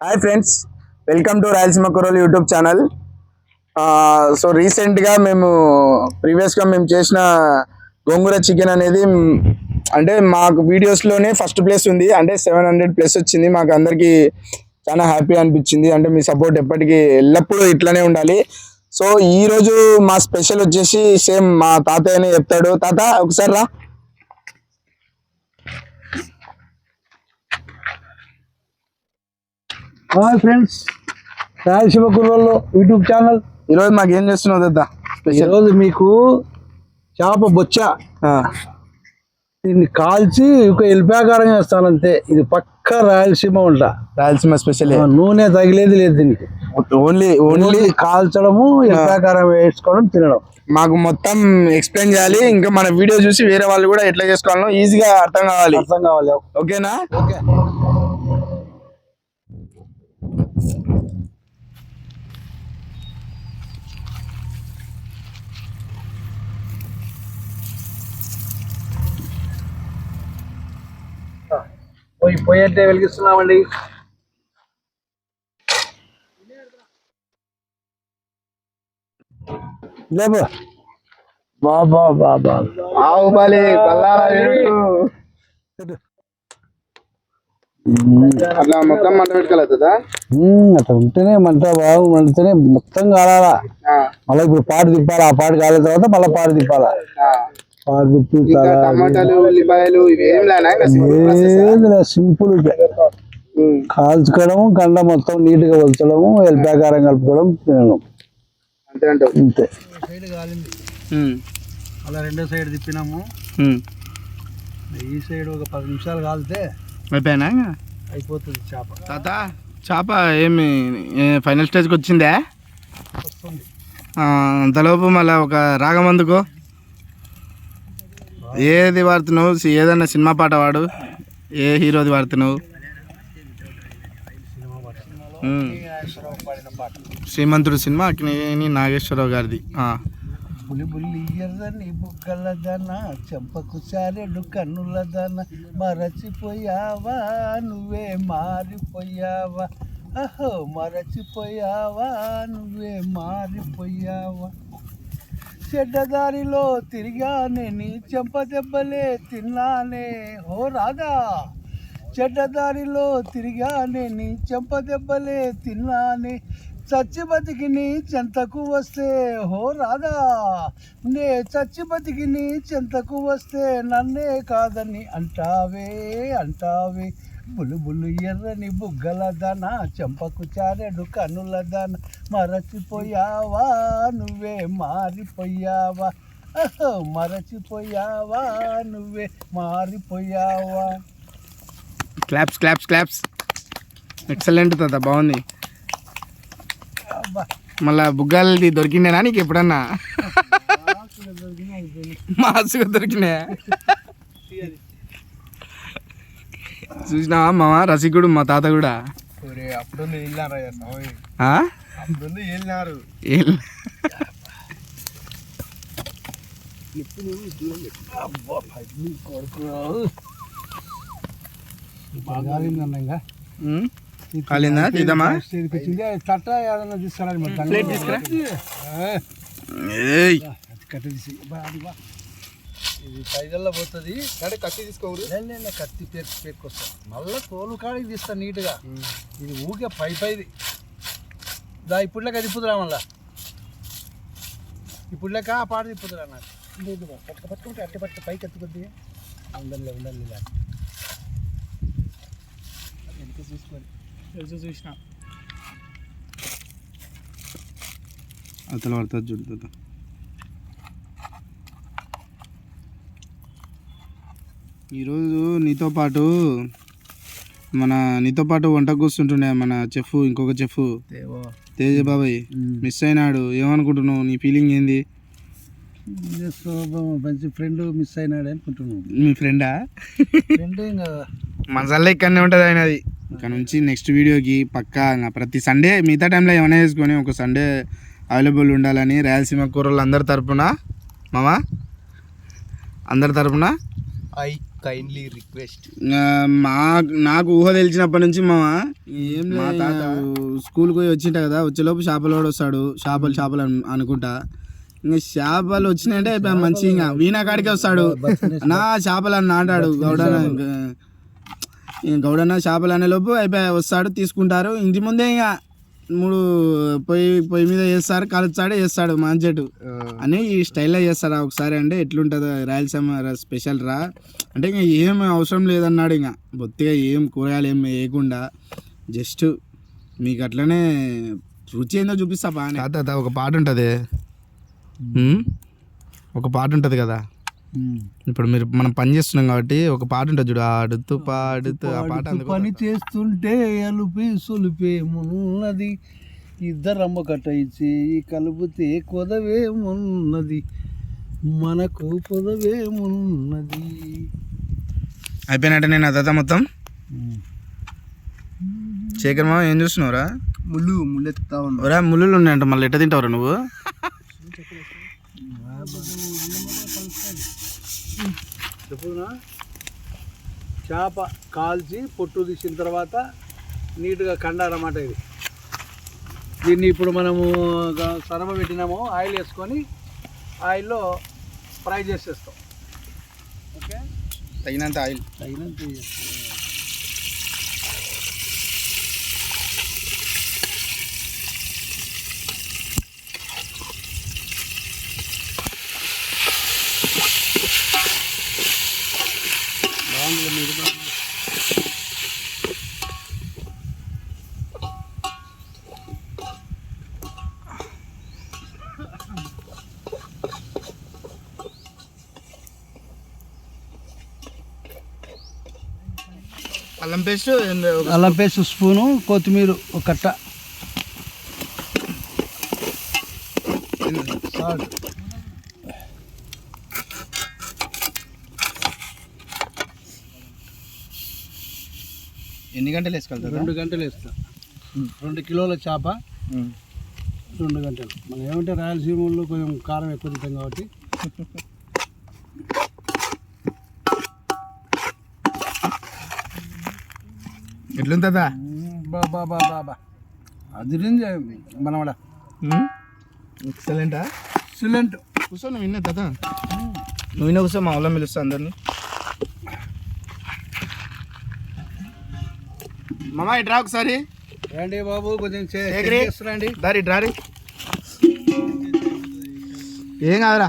Hi friends welcome to Rayalaseema కుర్రోలు YouTube channel so రీసెంట్గా మేము ప్రీవియస్గా మేము చేసిన గోంగూర చికెన్ అనేది అంటే మాకు వీడియోస్లోనే ఫస్ట్ ప్లేస్ ఉంది. అంటే సెవెన్ హండ్రెడ్ ప్లస్ వచ్చింది. మాకు అందరికీ చాలా హ్యాపీ అనిపించింది. అంటే మీ సపోర్ట్ ఎప్పటికీ ఎల్లప్పుడూ ఇట్లానే ఉండాలి. సో ఈరోజు మా స్పెషల్ వచ్చేసి సేమ్ మా తాతయ్యనే చెప్తాడు. తాత ఒకసారి రా. హాయ్ ఫ్రెండ్స్ రాయలసీమ కుర్రల్లో యూట్యూబ్ ఛానల్ ఈరోజు మాకు ఏం చేస్తున్నావు స్పెషల్ ఈరోజు మీకు చేప బొచ్చ. దీన్ని కాల్చి ఒక ఎల్పాకారం చేస్తానంతే. ఇది పక్క రాయలసీమ వంట రాయలసీమ స్పెషల్ నూనె తగిలేది లేదు దీనికి. ఓన్లీ ఓన్లీ ఓన్లీ కాల్చడము ఎల్పాకారం వేసుకోవడం తినడం. మాకు మొత్తం ఎక్స్ప్లెయిన్ చేయాలి. ఇంకా మన వీడియో చూసి వేరే వాళ్ళు కూడా ఎట్లా చేసుకోవాలో ఈజీగా అర్థం కావాలి. అర్థం కావాలి ఓకేనా? ఓకే. పోయి పోయి అంటే వెలిగిస్తున్నామండి. లేబో బాబా బాబా వేడు. అట్లా మొత్తం మంట పెట్టుకోలేదా అట్లా ఉంటేనే మంట బాగు మంటనే మొత్తం కాలాలా. మళ్ళీ ఇప్పుడు పాటు తిప్పాలి ఆ పాటు కాలిన తర్వాత మళ్ళీ పాటు తిప్పాలా. టమాటాలు ఉల్లిపాయలు సింపుల్ ఉమ్, కాల్చుకోవడము కండ మొత్తం నీట్గా వలచడము ఎల్పాకారం కలుపుకోవడం తినడం. అంతే అలా రెండో సైడ్ తిప్పినాము. ఈ సైడ్ ఒక పది నిమిషాలు కాలితే అయిపోయినా ఇంకా? అయిపోతుంది చేప. తాత చేప ఏమి ఫైనల్ స్టేజ్కి వచ్చిందే? వస్తుంది. అంతలోపు మళ్ళీ ఒక రాగమందుకు ఏది వాడుతున్నావు? ఏదైనా సినిమా పాట వాడు? ఏ హీరోది వాడుతున్నావు? శ్రీమంతుడు సినిమా అక్కినేని నాగేశ్వరరావు గారిది. బులి బుల్లి ఎర్రని బుగ్గల దాన చెంపకు సారెడు కన్నుల దాన మరచిపోయావా? నువ్వే మారిపోయావా? అహో మరచిపోయావా? నువ్వే మారిపోయావా? చెడ్డదారిలో తిరిగానే నీ చెంప దెబ్బలే తిన్నానే. ఓ రాధా! చెడ్డదారిలో తిరిగానే నీ చెంప దెబ్బలే తిన్నానే. చచ్చి బతికి నీ చెంతకు వస్తే హో రాధా! నే చచ్చి బతికి నీ చెంతకు వస్తే నన్నే కాదని అంటావే అంటావే. బులు బులు ఎర్రని బుగ్గల దాన చెంపకు చారెడు కన్నుల దాన మరచిపోయావా? నువ్వే మారిపోయావా? మరచిపోయావా? నువ్వే మారిపోయావా? క్లాప్స్ క్లాప్స్ క్లాప్స్ ఎక్సలెంట్ తాత బాగుంది. అబ్బా. మళ్ళా బుగ్గాలది దొరికిండేనా నీకు ఎప్పుడన్నా? మాసుగా దొరికినాయా? చూసినావా మామ? రసికుడు మా తాత కూడా? కాలిందా? తీద్దామా? ఏదన్నా. ప్లేట్ తీసుకురా. ఏ, ఏయ్. అది కట్టి తీసి బా, అది బా. ఇది పైదల్లో పోతుంది. సరే కత్తి తీసుకోరు నేను కత్తి పేరు పేరుకొస్తా. మళ్ళీ తోలు కాడికి తీస్తా నీట్గా. ఇది ఊకే పై పైది. దా ఇప్పుడు లెక్క తిప్పుతురా మళ్ళా. ఇప్పుడు లెక్క ఆ పాట తిప్పుతురా నాకు. పట్టుక పట్టుకుంటే అట్టి పట్టు పైకి ఎత్తి కొద్దిగా. ఉండాలి ఉండాలి ఇలా వెనక చూసుకోండి. చూసిన. అతను పడుతుంది చూడు ఈరోజు నీతో పాటు మన నీతో పాటు వంట కూర్చుంటుండే మన చెఫ్ ఇంకొక చెఫ్. తేజ బాబాయ్ మిస్ అయినాడు. ఏమనుకుంటున్నావు? నీ ఫీలింగ్ ఏంది? మంచి ఫ్రెండ్ మిస్ అయినాడు అనుకుంటున్నాను మీ ఫ్రెండా? ఫ్రెండ్ ఇక్కడనే ఉంటుంది ఆయనది ఇక్కడ నుంచి నెక్స్ట్ వీడియోకి పక్కా ప్రతి సండే మిగతా టైంలో ఏమైనా వేసుకొని ఒక సండే అవైలబుల్ ఉండాలని రాయలసీమ కూరలు అందరి తరపున. మామా? అందరి తరపున? ఐ. కైండ్లీ రిక్వెస్ట్ మా నాకు ఊహ తెలిసినప్పటి నుంచి మా ఏం మా తాత స్కూల్కి పోయి వచ్చింట కదా వచ్చేలోపు చేపలు కూడా వస్తాడు చేపలు చేపలు అను- అనుకుంటా. ఇంకా చేపలు వచ్చినాయంటే అయిపోయి మంచి ఇంకా వీణా కాడికే వస్తాడు. నా చేపలు అని నాటాడు గౌడన ఇంకా గౌడన్న చేపలు అనే లోపు అయిపోయి వస్తాడు తీసుకుంటారు. ఇంటి ముందే ఇంకా మూడు పొయ్యి పొయ్యి మీద వేస్తారు కలుస్తాడు వేస్తాడు మంచెట్టు అని ఈ స్టైల్లో చేస్తారా ఒకసారి అంటే ఎట్లుంటుందో రాయలసీమ ర- స్పెషల్ రా. అంటే ఇంకా ఏం అవసరం లేదన్నాడు ఇంకా. బొత్తిగా ఏం కూరగాయలు ఏం వేయకుండా జస్ట్ మీకు అట్లనే రుచి ఏందో చూపిస్తా బాగా ఒక పాట ఉంటుంది. ఒక పాట ఉంటుంది కదా. ఇప్పుడు మీరు మనం పని చేస్తున్నాం కాబట్టి ఒక పాట ఉంటుంది చూడు ఆడుతూ పాడుతూ ఆ పాట పని చేస్తుంటే అలుపే సొలిపేమున్నది ఇద్దరమ్మ కట్టయిచి కలిపితే కొదవేమున్నది మనకు పొదవేమున్నది అయిపోయినట్టే నేను తాత మొత్తం. శేఖర్ మామ ఏం చూస్తున్నావురా? ముళ్ళు ముళ్ళెత్తా ఉన్నా ఒరా ముళ్ళు ఉన్నాయంట మళ్ళీ ఎట్ట తింటావురా నువ్వు? చెప్పునా? చేప కాల్చి పొట్టు తీసిన తర్వాత నీట్గా కండారన్నమాట ఇది. దీన్ని ఇప్పుడు మనము సరమ పెట్టినాము ఆయిల్ వేసుకొని ఆయిల్లో ఫ్రై చేసేస్తాం. ఓకే? తగినంత ఆయిల్. తగినంత బాగుంది మీరు అల్లం పేస్ట్ అల్లం పేస్ట్ స్పూను కొత్తిమీర ఒక కట్ట. సాల్ట్. ఎన్ని గంటలు వేసుకోవాలి రెండు గంటలు వేస్తా. రెండు కిలోల చేప రెండు గంటలు. మనం ఏమంటే రాయలసీమలో కొంచెం కారం ఎక్కువ తింటాం కాబట్టి. ఎట్లుంటుందా? బా బా బా బా బా. అదిరింది మనవాడ ఎక్సలెంటా సిలెంట్ కూర్చో నువ్వు విన్నా తాత. నువ్వు విన్నా కూర్చో మా ఊళ్ళో పిలుస్తా అందరిని. మామ ఇట్రా ఒకసారి. రండి బాబు కొంచెం? చేస్తురండి. దారి డ్రారి ఏం కాదురా.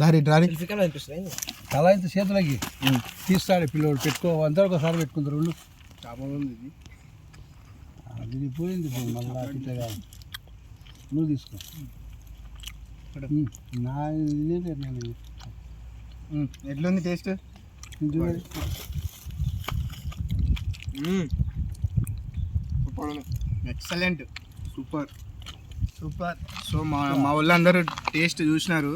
దారి డ్రారి తల ఇంత చేతులకి తీస్తాడు పిల్లోడు పెట్టుకో అందరూ ఒకసారి పెట్టుకుంటారు రెండు చేపలు ఉంది ఇది. అది పోయింది మళ్ళీ అట్లా కాదు. నువ్వు తీసుకో. నా ఎట్లుంది టేస్ట్? మరి. ఎక్సలెంట్. సూపర్. సూపర్. సో మా మా వాళ్ళందరూ టేస్ట్ చూసినారు.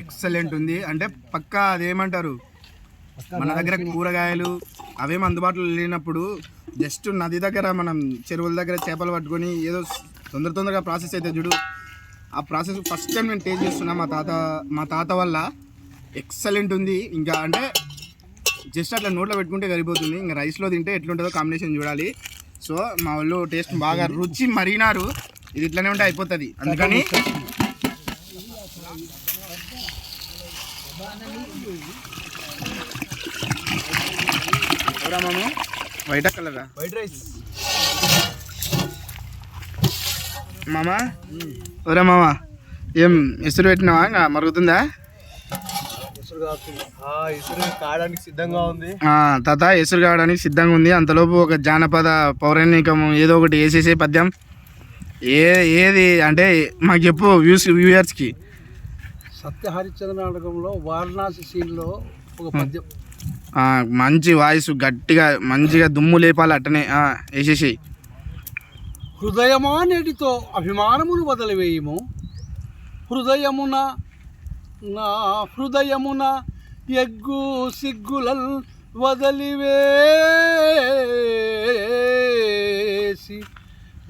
ఎక్సలెంట్ ఉంది. అంటే పక్కా అదేమంటారు? మన దగ్గర కూరగాయలు అవేం అందుబాటులో లేనప్పుడు జస్ట్ నది దగ్గర మనం చెరువుల దగ్గర చేపలు పట్టుకొని ఏదో తొందర తొందరగా ప్రాసెస్ అయితే చూడు. ఆ ప్రాసెస్ ఫస్ట్ టైం నేను టేస్ట్ చేస్తున్నా మా తాత మా తాత వల్ల. ఎక్సలెంట్ ఉంది. ఇంకా అంటే జస్ట్ అట్లా నోట్లో పెట్టుకుంటే సరిపోతుంది. ఇంకా రైస్లో తింటే ఎట్లుంటుందో కాంబినేషన్ చూడాలి. సో మా వాళ్ళు టేస్ట్ బాగా రుచి మరిగినారు. ఇది ఇట్లనే ఉంటే అయిపోతుంది. అందుకని ఎవరా మామ? వైట్ కలరా? White rice. మామ? ఎవరా మామ ఏం ఎసురు పెట్టినావా? ఇంకా మరుగుతుందా? ఇసురు కాస్తుంది ఇసురు కాయడానికి సిద్ధంగా ఉంది. ఆ, తాత ఎసురు కావడానికి సిద్ధంగా ఉంది. అంతలోపు ఒక జానపద పౌరాణికం ఏదో ఒకటి వేసేసే పద్యం. ఏ ఏది అంటే మాకు చెప్పు వ్యూస్ వ్యూయర్స్కి. సత్య హరిశ్చంద్ర నాటకంలో వారణాసి సీన్లో ఒక పద్యం. మంచి వాయిస్ గట్టిగా మంచిగా దుమ్ము లేపాలి అట్టనే. వేసేసి హృదయమా అభిమానమును వదిలివేయము. హృదయమున నా హృదయమున ఎగ్గు సిగ్గులల్ వదలివేసి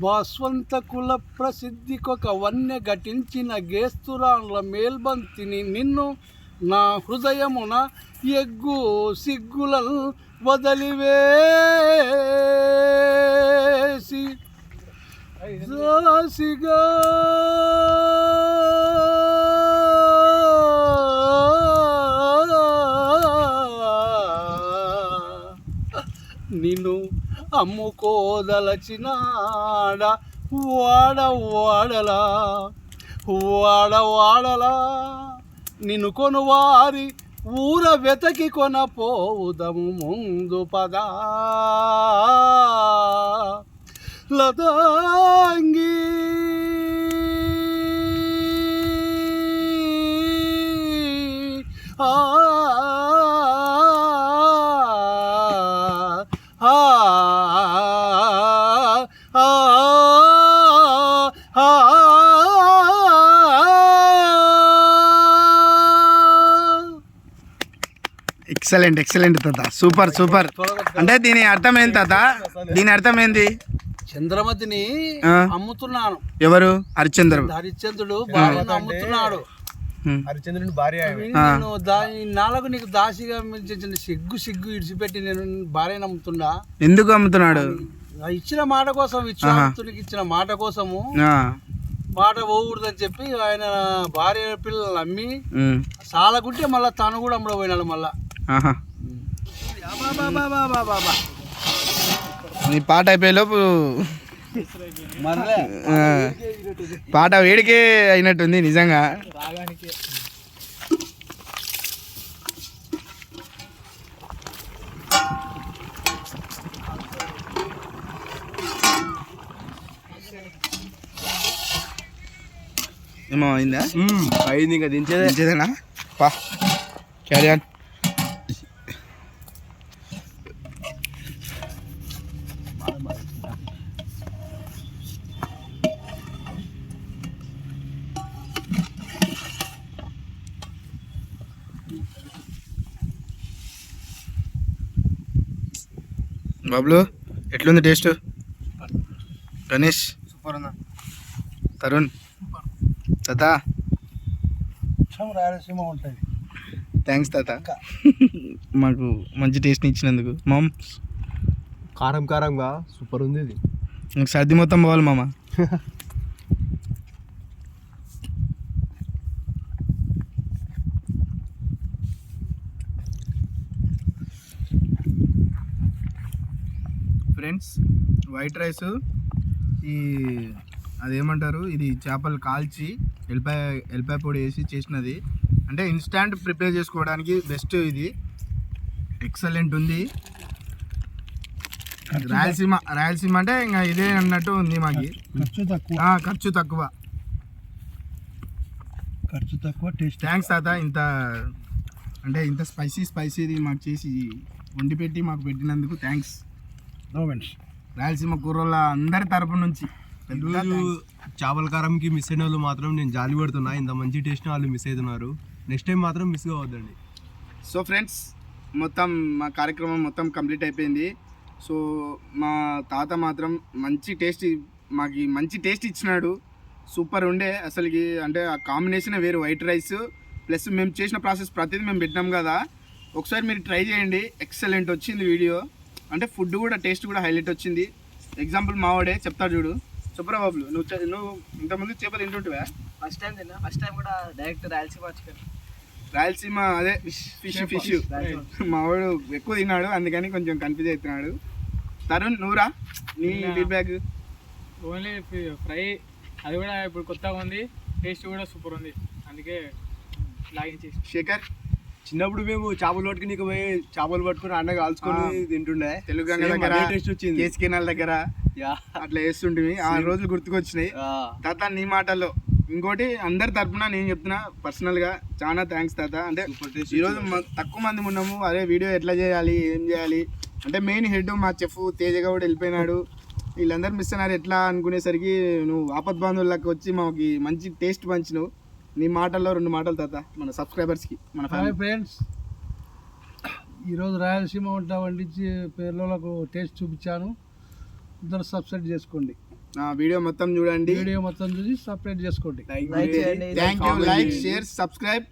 బాస్వంతకుల ప్రసిద్ధికొక వన్య ఘటించిన గేస్తురాన్ల మేల్బంతిని నిన్ను నా హృదయమున ఎగ్గు సిగ్గులను వదలివేసి జాసిగా. నిన్ను అమ్ముకోదలచినాడ? వాడ వాడలా. వాడ వాడలా. నిన్ను కొనువారి ఊర వెతకి కొనపోదము ముందు పదా. లతాంగి. ఆ ఎక్సలెంట్ ఎక్సలెంట్ తాత. సూపర్ సూపర్ అంటే దీని అర్థం ఏంటి తాత? దీని అర్థం ఏంది? చంద్రమతిని. అమ్ముతున్నాను. ఎవరు? హరిశ్చంద్ర. హరిశ్చంద్రుడు భార్యను అమ్ముతున్నాడు. హరిచంద్రుని భార్య. నేను దాని నాలుగు నీకు దాసిగా మించిన సిగ్గు సిగ్గు ఇడిచిపెట్టి నేను భార్యను అమ్ముతున్నా. ఎందుకు అమ్ముతున్నాడు? ఆ ఇచ్చిన మాట కోసం విశ్వామిత్రునికి ఇచ్చిన మాట కోసము ఆ, మాట పోకూడదని చెప్పి ఆయన భార్య పిల్లలు అమ్మి ఉమ్, సాలకుంటే మళ్ళీ తను కూడా అమ్మడపోయినాడు మళ్ళా. ఆహా. నీ పాట అయిపోయేలోపు పాట వేడికే అయినట్టుంది నిజంగా. ఏమో అయిందా? అయింది ఇంకా దించేదే. మంచిదేనా పా. క్యారీ ఆన్ బాబులు ఎట్లుంది టేస్ట్? గణేష్? సూపర్ అన్న తరుణ్? తాత? రాయలసీమ ఉంటుంది. థ్యాంక్స్ తాత. మాకు మంచి టేస్ట్ని ఇచ్చినందుకు. మామ్? కారం కారంగా సూపర్ ఉంది ఇది. నాకు సర్ది మొత్తం పోవాలి మామ. ఫ్రెండ్స్. వైట్ రైస్ ఈ అదేమంటారు? ఇది చేపలు కాల్చి ఎల్లిపాయ ఎల్లిపాయ పొడి వేసి చేసినది. అంటే ఇన్స్టాంట్ ప్రిపేర్ చేసుకోవడానికి బెస్ట్ ఇది. ఎక్సలెంట్ ఉంది. రాయలసీమ రాయలసీమ అంటే ఇంకా ఇదే అన్నట్టు ఉంది మాకి. ఖర్చు తక్కువ. ఖర్చు తక్కువ. ఖర్చు తక్కువ టేస్ట్ థ్యాంక్స్ తాత ఇంత అంటే ఇంత స్పైసీ స్పైసీది మాకు చేసి వండి పెట్టి మాకు పెట్టినందుకు థ్యాంక్స్ రాయలసీమ కూరల అందరి తరపు నుంచి ఈరోజు. చేపల కారంకి మిస్ అయిన వాళ్ళు మాత్రం నేను జాలి పడుతున్నా. ఇంత మంచి టేస్ట్ వాళ్ళు మిస్ అవుతున్నారు నెక్స్ట్ టైం మాత్రం మిస్ కావద్దండి సో ఫ్రెండ్స్ మొత్తం మా కార్యక్రమం మొత్తం కంప్లీట్ అయిపోయింది. సో మా తాత మాత్రం మంచి టేస్ట్ మాకు మంచి టేస్ట్ ఇచ్చినాడు. సూపర్ ఉండే. అసలుకి అంటే ఆ కాంబినేషన్ వేరు. వైట్ రైస్ ప్లస్ మేము చేసిన ప్రాసెస్ ప్రతిదీ మేము పెట్టినాం కదా. ఒకసారి మీరు ట్రై చేయండి. ఎక్సలెంట్ వచ్చింది వీడియో అంటే ఫుడ్ కూడా టేస్ట్ కూడా హైలైట్ వచ్చింది. ఎగ్జాంపుల్ మావాడే చెప్తాడు చూడు. చెప్పరా బాబులు నువ్వు నువ్వు ఇంతకుముందు చేప తింటుంటివా? ఫస్ట్ టైం తిన్నా. ఫస్ట్ టైం కూడా డైరెక్ట్ రాయలసీమ చికెన్ రాయలసీమ అదే ఫిష్ ఫిష్ మావాడు ఎక్కువ తిన్నాడు అందుకని కొంచెం కన్ఫ్యూజ్ అవుతున్నాడు. తరుణ్ నువ్వురా నీ ఫీడ్బ్యాక్ ఓన్లీ ఫ్రై అది కూడా ఇప్పుడు కొత్తగా ఉంది. టేస్ట్ కూడా సూపర్ ఉంది. అందుకే లాగించేసి. శేఖర్ చిన్నప్పుడు మేము చేపలు పట్టుకుని పోయి చేపలు పట్టుకుని అండ కాల్చుకొని. తింటుండే. తెలుగు గంగ దగ్గర taste వచ్చింది. కేసు కెనాల్ దగ్గర యా. అట్లా వేస్తుంటివి ఆ రోజులు గుర్తుకొచ్చినాయి. తాత నీ మాటల్లో. ఇంకోటి అందరి తరపున నేను చెప్తున్నా పర్సనల్గా చాలా థ్యాంక్స్ తాత. అంటే ఈరోజు తక్కువ మంది ఉన్నాము. అదే వీడియో ఎట్లా చేయాలి ఏం చేయాలి? అంటే మెయిన్ హెడ్ మా చెఫ్ తేజ గౌడ్ వెళ్ళిపోయినాడు. వీళ్ళందరూ మిస్ అయినారు. ఎట్లా అనుకునేసరికి నువ్వు ఆపద్ బాంధవులకు వచ్చి మాకు మంచి టేస్ట్ పంచినావు. నీ మాటల్లో రెండు మాటలు తాత మన సబ్స్క్రైబర్స్కి మన ఫ్యామిలీ ఫ్రెండ్స్. ఈరోజు రాయలసీమ వంట వండించి పేర్లకు టేస్ట్ చూపించాను. అందరూ సబ్స్క్రైబ్ చేసుకోండి. నా వీడియో మొత్తం చూడండి. వీడియో మొత్తం చూసి సపరేట్ చేసుకోండి. Thank you like share subscribe